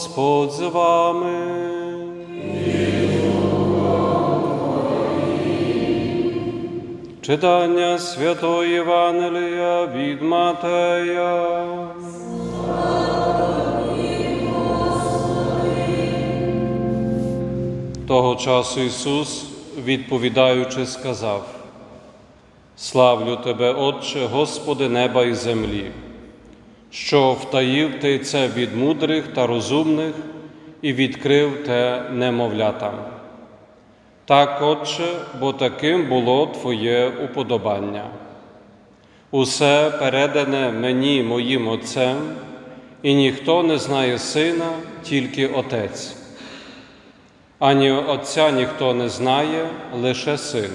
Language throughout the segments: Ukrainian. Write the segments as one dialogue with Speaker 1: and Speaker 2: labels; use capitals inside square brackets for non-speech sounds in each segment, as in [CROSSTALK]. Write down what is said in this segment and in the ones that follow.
Speaker 1: Господь з вами. Читання Святого Євангелія від Матея. Того часу Ісус, відповідаючи, сказав: Славлю Тебе, Отче, Господи неба і землі, що втаїв Ти це від мудрих та розумних і відкрив те немовлятам. Так, Отче, бо таким було Твоє уподобання. Усе передане мені моїм Отцем, і ніхто не знає Сина, тільки Отець. Ані Отця ніхто не знає, лише син,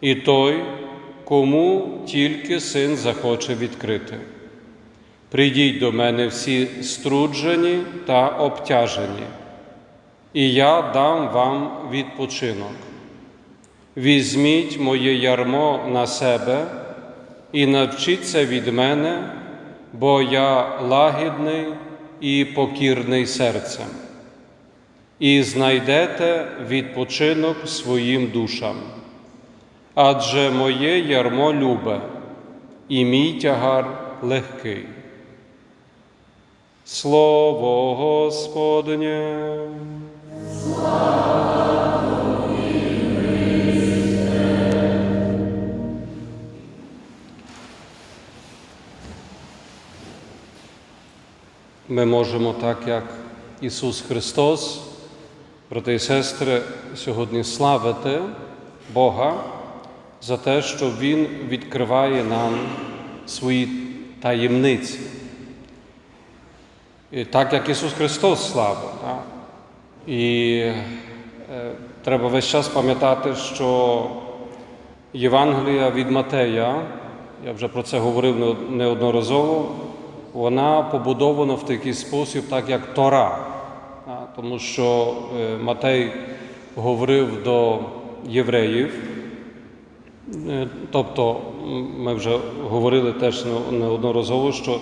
Speaker 1: і той, кому тільки син захоче відкрити. Прийдіть до мене всі струджені та обтяжені, і я дам вам відпочинок. Візьміть моє ярмо на себе і навчіться від мене, бо я лагідний і покірний серцем і знайдете відпочинок своїм душам. Адже моє ярмо любе, і мій тягар легкий. Слово Господнє. Ми можемо так, як Ісус Христос, брати і сестри, сьогодні славити Бога за те, що Він відкриває нам свої таємниці. І так як Ісус Христос славив. Так? І е, треба весь час пам'ятати, що Євангелія від Матея, я вже про це говорив неодноразово, вона побудована в такий спосіб, так як Тора. Тому що е, Матей говорив до євреїв, Е, тобто ми вже говорили теж неодноразово, що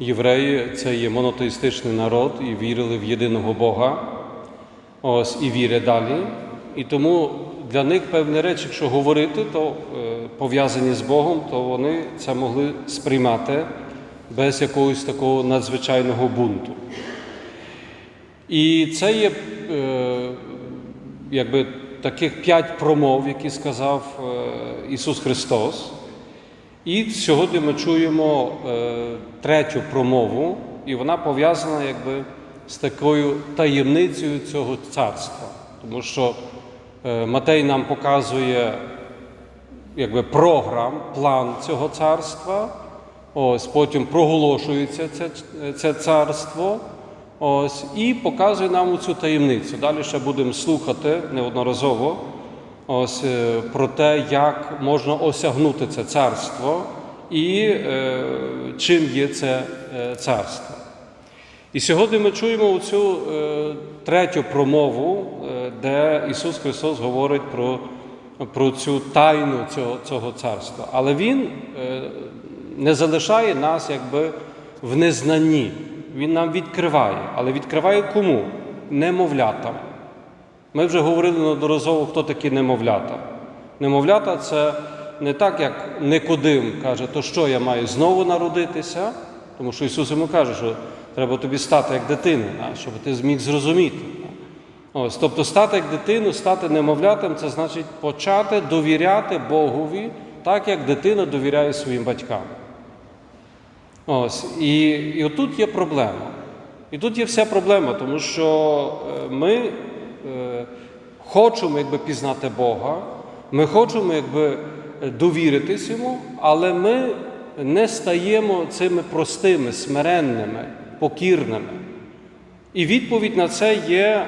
Speaker 1: євреї це є монотеїстичний народ і вірили в єдиного Бога, ось і вірять далі. І тому для них певні речі, якщо говорити, то е, пов'язані з Богом, то вони це могли сприймати без якогось такого надзвичайного бунту. І це є е, якби таких п'ять промов, які сказав е, Ісус Христос. І сьогодні ми чуємо е, третю промову, і вона пов'язана якби з такою таємницею цього царства. Тому що е, Матей нам показує якби, програм, план цього царства. Ось потім проголошується це, це царство. Ось, І показує нам цю таємницю. Далі ще будемо слухати неодноразово ось, е, про те, як можна осягнути це царство і е, чим є це е, царство. І сьогодні ми чуємо цю е, третю промову, е, де Ісус Христос говорить про про цю тайну цього цього царства. Але Він е, не залишає нас якби в незнанні. Він нам відкриває, але відкриває кому? Немовлятам. Ми вже говорили неодноразово, хто такі немовлята. Немовлята це не так, як Никодим каже, то що я маю знову народитися, тому що Ісус йому каже, що треба тобі стати як дитина, щоб ти зміг зрозуміти. Ось, Тобто стати як дитину, стати немовлятам це значить почати довіряти Богові, так як дитина довіряє своїм батькам. Ось, І і отут є проблема. І тут є вся проблема, тому що е, ми хочемо якби, пізнати Бога, ми хочемо якби, довіритись йому, але ми не стаємо цими простими, смиренними, покірними. І відповідь на це є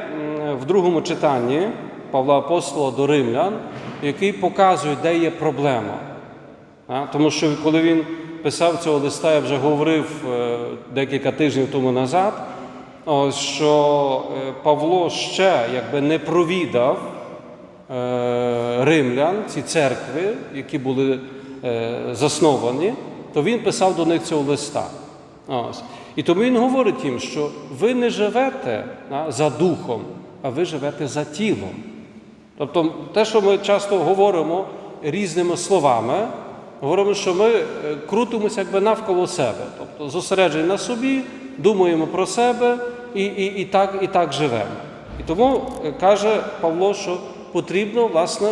Speaker 1: в другому читанні Павла Апостола до Римлян, який показує, де є проблема. Тому що коли він писав цього листа, я вже говорив е, декілька тижнів тому назад, що е, Павло ще якби не провідав е, римлян, ці церкви, які були засновані, то він писав до них цього листа. Ось. І тому він говорить їм, що ви не живете за духом, а ви живете за тілом. Тобто, те, що ми часто говоримо різними словами, говоримо, що ми е, крутимося якби навколо себе, тобто зосереджені на собі, думаємо про себе і, і, і, так, і так живемо. І тому е, каже Павло, що потрібно власне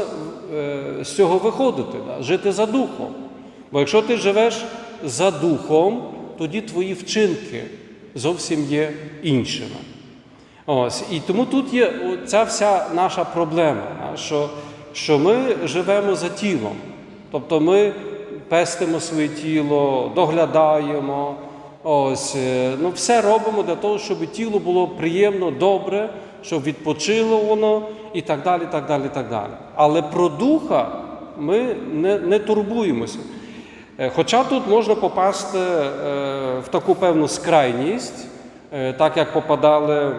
Speaker 1: е, з цього виходити, жити за духом. Бо якщо ти живеш за духом, тоді твої вчинки зовсім є іншими. Ось, і тому тут є ця вся наша проблема, що, що ми живемо за тілом. Тобто ми пестимо своє тіло, доглядаємо, ось, е, ну, все робимо для того, щоб тіло було приємно, добре, щоб відпочило воно і так далі. так далі, так далі. Але про духа ми не, не турбуємося. Е, Хоча тут можна попасти е, в таку певну скрайність, так як попадали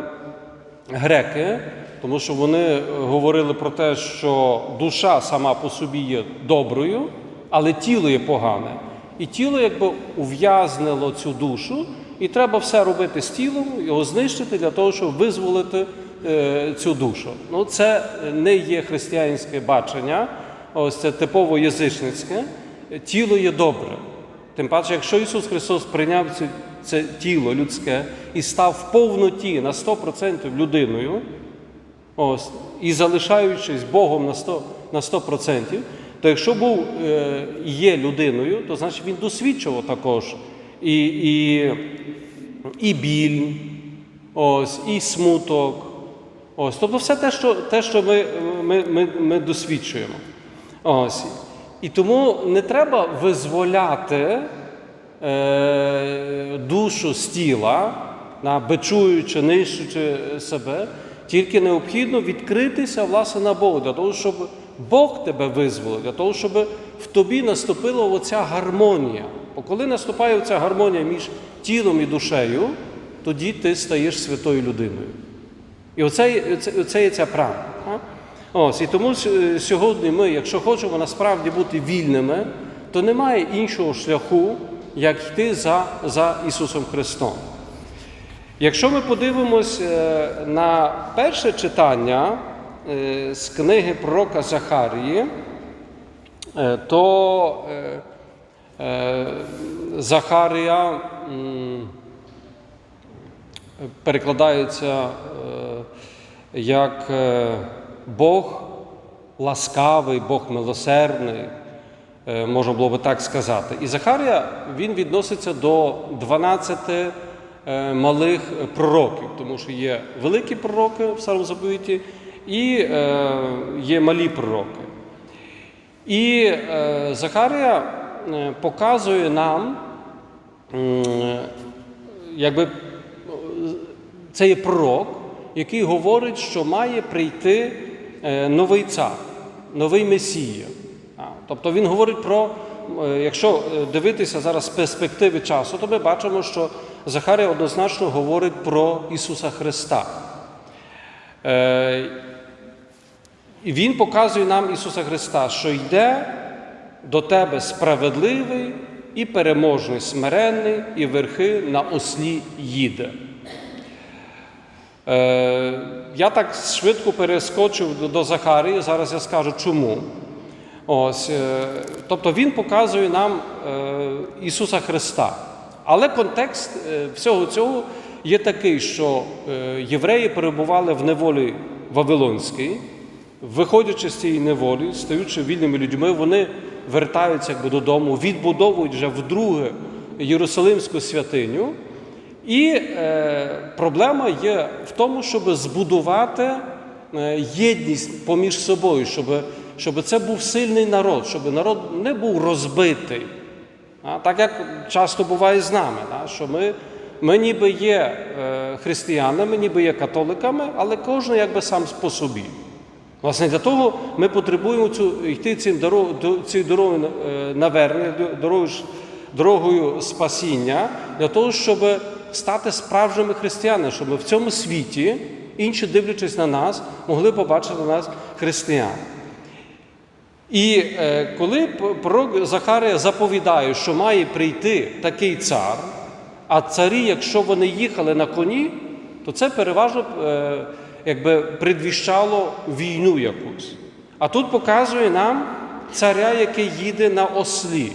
Speaker 1: греки, тому що вони говорили про те, що душа сама по собі є доброю, але тіло є погане. І тіло якби ув'язнило цю душу, і треба все робити з тілом, його знищити для того, щоб визволити е, цю душу. Ну, це не є християнське бачення, ось це типово язичницьке. Тіло є добре. Тим паче, якщо Ісус Христос прийняв це, це тіло людське і став в повноті на 100% людиною, ось, і залишаючись Богом на 100%, на 100%, то якщо був е, є людиною, то значить він досвідчував також і, і, і біль, ось, і смуток. Ось, тобто все те, що, те, що ми, ми, ми, ми досвідчуємо. Ось. І тому не треба визволяти е, душу з тіла, на, бичуючи, нищучи себе, тільки необхідно відкритися власне на Бога, для того, щоб Бог тебе визволив, для того, щоб в тобі наступила оця гармонія. Бо коли наступає ця гармонія між тілом і душею, тоді ти стаєш святою людиною. І оце, оце, оце є ця правда. Ось, і тому сьогодні ми, якщо хочемо насправді бути вільними, то немає іншого шляху, як йти за, за Ісусом Христом. Якщо ми подивимось е, на перше читання з книги пророка Захарії, е, то е, е, Захарія перекладається е, як е, Бог ласкавий, Бог милосердний, е, можна було би так сказати. І Захарія він відноситься до 12 е, малих пророків, тому що є великі пророки в Старому Заповіті і е, є малі пророки. І е, Захарія е, показує нам, м, якби е, це є пророк, який говорить, що має прийти е, новий цар, новий Месія. А, Тобто він говорить про, е, якщо е, дивитися зараз з перспективи часу, то ми бачимо, що Захарія однозначно говорить про Ісуса Христа. І Він показує нам Ісуса Христа, що йде до тебе справедливий і переможний, смиренний, і верхи на ослі їде. Е, я так швидко перескочив до, до Захарії, зараз я скажу чому. Ось, е, тобто він показує нам е, Ісуса Христа. Але контекст е, всього цього є такий, що е, євреї перебували в неволі Вавилонській, виходячи з цієї неволі, стаючи вільними людьми, вони вертаються якби, додому, відбудовують вже вдруге Єрусалимську святиню. І е, проблема є в тому, щоб збудувати е, єдність поміж собою, щоб, щоб це був сильний народ, щоб народ не був розбитий. А, так як часто буває з нами, да, що ми, ми ніби є е, християнами, ніби є католиками, але кожен якби сам по собі. Власне, для того ми потребуємо цю, йти цим дорог, до, цією дорогою е, навернення, дорогою, дорогою спасіння, для того, щоб стати справжніми християнами, щоб в цьому світі, інші, дивлячись на нас, могли побачити нас християн. І е, коли пророк Захарія заповідає, що має прийти такий цар, А царі, якщо вони їхали на коні, то це переважно е, якби предвіщало війну якусь. А тут показує нам царя, який їде на ослі.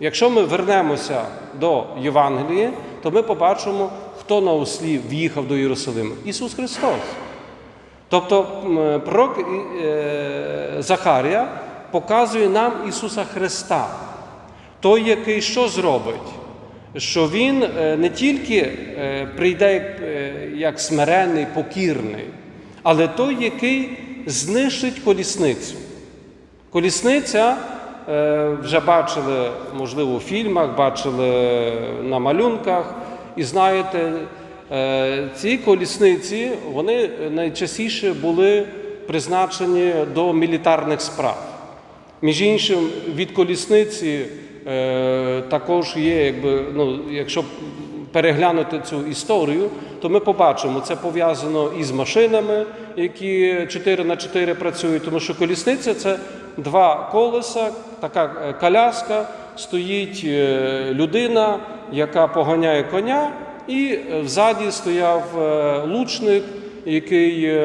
Speaker 1: Якщо ми вернемося до Євангелії, то ми побачимо, хто на ослі в'їхав до Єрусалиму. Ісус Христос. Тобто пророк е, Захарія показує нам Ісуса Христа, той, який що зробить? Що Він е, не тільки е, прийде як, е, як смиренний, покірний, але той, який знищить колісницю. Колісниця вже бачили, можливо, у фільмах, бачили на малюнках, і знаєте, ці колісниці вони найчастіше були призначені до мілітарних справ. Між іншим, від колісниці також є, якби, ну, якщо переглянути цю історію, то ми побачимо, це пов'язано із машинами, які 4 на 4 працюють, тому що колісниця це два колеса, така е, коляска, стоїть е, людина, яка поганяє коня, і е, взаді стояв е, лучник, який.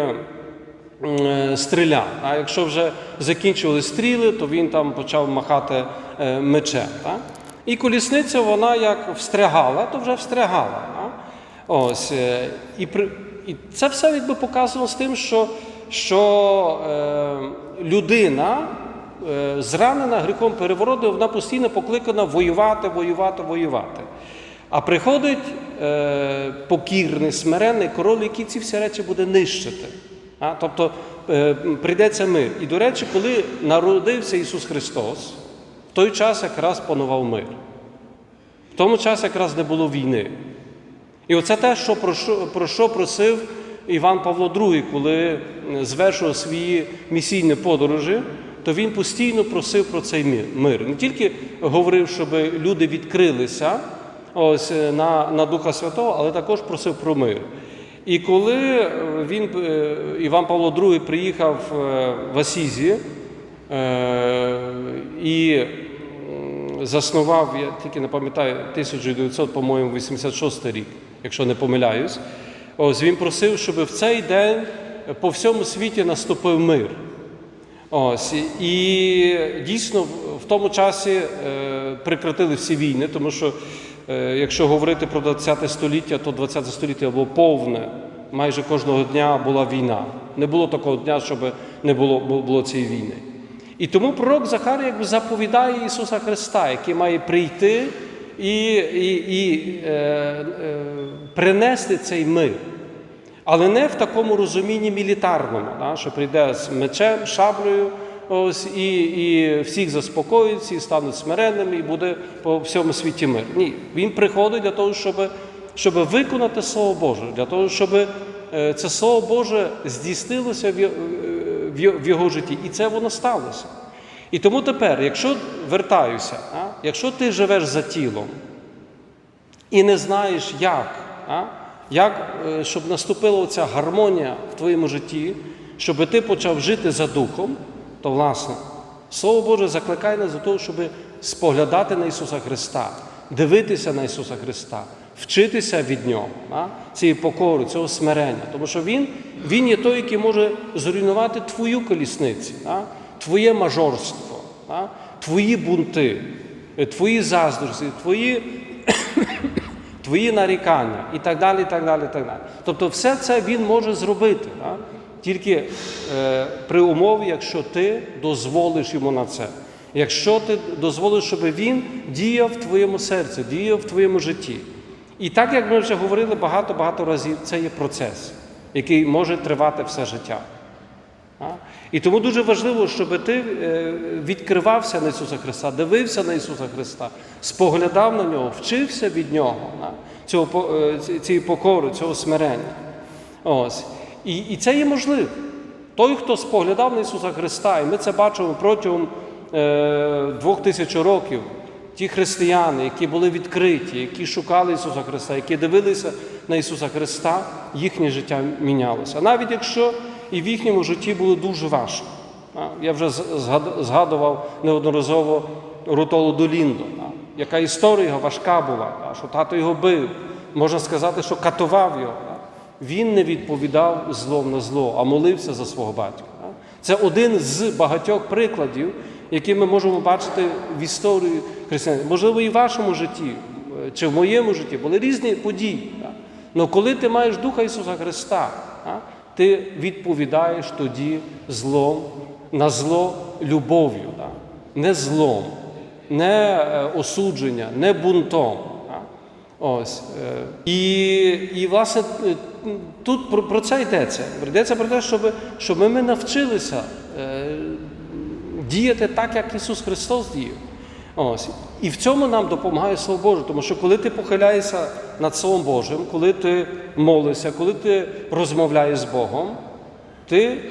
Speaker 1: Е, стріляв. А якщо вже закінчували стріли, то він там почав махати е, мечем. Так? І колісниця, вона як встрягала, то вже встрягала. Ось, е, і, при, і це все якби показано з тим, що, що е, людина. е, Зранена гріхом перевороду, вона постійно покликана воювати, воювати, воювати. А приходить е, покірний, смиренний король, який ці всі речі буде нищити. А? Тобто е, прийдеться мир. І, до речі, коли народився Ісус Христос, в той час якраз панував мир. В тому час якраз не було війни. І оце те, що про, що, про що просив Іван Павло II, коли е, звершував свої місійні подорожі, то він постійно просив про цей мир. мир. Не тільки говорив, щоб люди відкрилися ось, е, на, на Духа Святого, але також просив про мир. І коли е, він, е, Іван Павло II приїхав е, в Асізі і заснував, я тільки не пам'ятаю, 1900, по-моєму, 86 рік, якщо не помиляюсь, ось він просив, щоб в цей день по всьому світі наступив мир. Ось і дійсно в- тому часі прекратили всі війни, тому що якщо говорити про 20 століття, то 20 століття було повне. Майже кожного дня була війна. Не було такого дня, щоб не було, було цієї війни. І тому пророк Захар якби заповідає Ісуса Христа, який має прийти і, і, і е, е, принести цей мир. Але не в такому розумінні мілітарному, да, що прийде з мечем, шаблею, ось, і, і всіх заспокоїть, всі стануть смиренними і буде по всьому світі мир. Ні, він приходить для того, щоб, щоб виконати Слово Боже, для того, щоб е, це Слово Боже здійснилося в, в, його житті. І це воно сталося. І тому тепер, якщо вертаюся, а, якщо ти живеш за тілом, і не знаєш, як, а? як е, щоб наступила ця гармонія в твоєму житті, щоб ти почав жити за духом, то власне Слово Боже закликає нас до того, щоб споглядати на Ісуса Христа, дивитися на Ісуса Христа, вчитися від Нього, а? цієї покори, цього смирення. Тому що Він, він є той, який може зруйнувати твою колісницю, а? твоє мажорство, а? твої бунти, е, твої заздрості, твої [COUGHS] твої нарікання і так далі. і так далі, і так далі. Тобто все це він може зробити, да? Тільки е, при умові, якщо ти дозволиш йому на це. Якщо ти дозволиш, щоб він діяв в твоєму серці, діяв в твоєму житті. І так, як ми вже говорили багато-багато разів, це є процес, який може тривати все життя. І тому дуже важливо, щоб ти е, відкривався на Ісуса Христа, дивився на Ісуса Христа, споглядав на нього, вчився від Нього, цього, е, ці- цієї покори, цього смирення. Ось. І, і це є можливо. Той, хто споглядав на Ісуса Христа, і ми це бачимо протягом е, двох тисяч років, ті християни, які були відкриті, які шукали Ісуса Христа, які дивилися на Ісуса Христа, їхнє життя мінялося. Навіть якщо і в їхньому житті було дуже важко. Я вже згадував неодноразово Рутолу Доліндо. яка історія його важка була, що тато його бив, можна сказати, що катував його. Він не відповідав злом на зло, а молився за свого батька. Це один з багатьох прикладів, які ми можемо бачити в історії християнства. Можливо, і в вашому житті, е, чи в моєму житті були різні події. Але коли ти маєш Духа Ісуса Христа, ти відповідаєш тоді злом на зло любов'ю, не злом, не е, осудження, не бунтом. Ось. е, І, і власне тут про, про це йдеться. Йдеться про те, щоб, щоб ми навчилися е, діяти так, як Ісус Христос діяв. Ось. І в цьому нам допомагає Слово Боже, тому що коли ти похиляєшся над Словом Божим, коли ти молишся, коли ти розмовляєш з Богом, ти,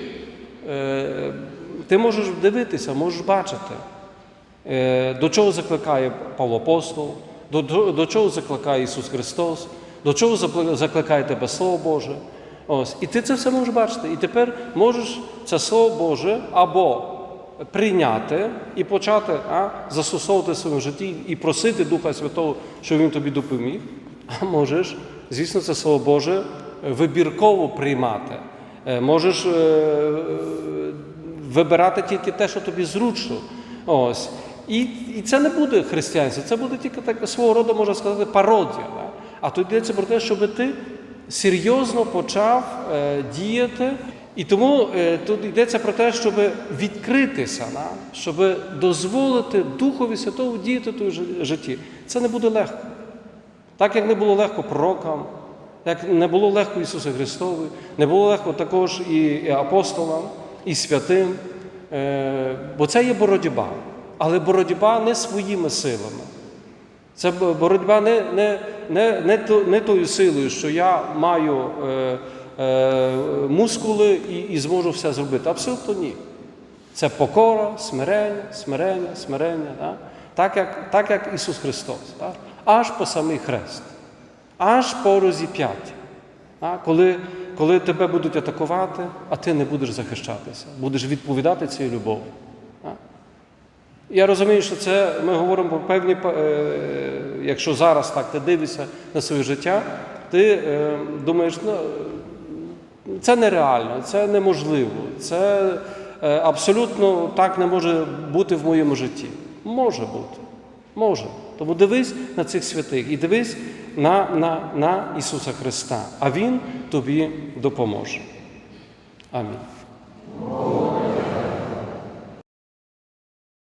Speaker 1: е, ти можеш дивитися, можеш бачити, е, до чого закликає Павло Апостол, до, до, до чого закликає Ісус Христос, до чого закликає тебе Слово Боже. Ось. І ти це все можеш бачити. І тепер можеш це Слово Боже або прийняти і почати а, застосовувати в своєму житті і просити Духа Святого, щоб Він тобі допоміг. А можеш, звісно, це Слово Боже вибірково приймати. Е, Можеш е, вибирати тільки те, що тобі зручно. Ось. І, і це не буде християнство, це буде тільки так свого роду, можна сказати, пародія. А тут йдеться про те, щоб ти серйозно почав е, діяти. І тому е, тут йдеться про те, щоб відкритися, щоб дозволити Духові Святому діяти в житті. Це не буде легко. Так як не було легко пророкам, як не було легко Ісусу Христові, не було легко також і апостолам, і святим. Е, Бо це є боротьба. Але боротьба не своїми силами. Це боротьба не, не, не, не, то- не тою силою, що я маю е, е, мускули і, і зможу все зробити. Абсолютно ні. Це покора, смирення, смирення, смирення. Да? Так, як, так як Ісус Христос. Да? Аж по самий хрест, аж по розіп'яття. Да? Коли, коли тебе будуть атакувати, а ти не будеш захищатися, будеш відповідати цією любов'ю. Я розумію, що це ми говоримо про певні, е, якщо зараз так ти дивишся на своє життя, ти е, думаєш, ну, це нереально, це неможливо, це е, абсолютно так не може бути в моєму житті. Може бути, може. Тому дивись на цих святих і дивись на, на, на Ісуса Христа, а Він тобі допоможе. Амінь.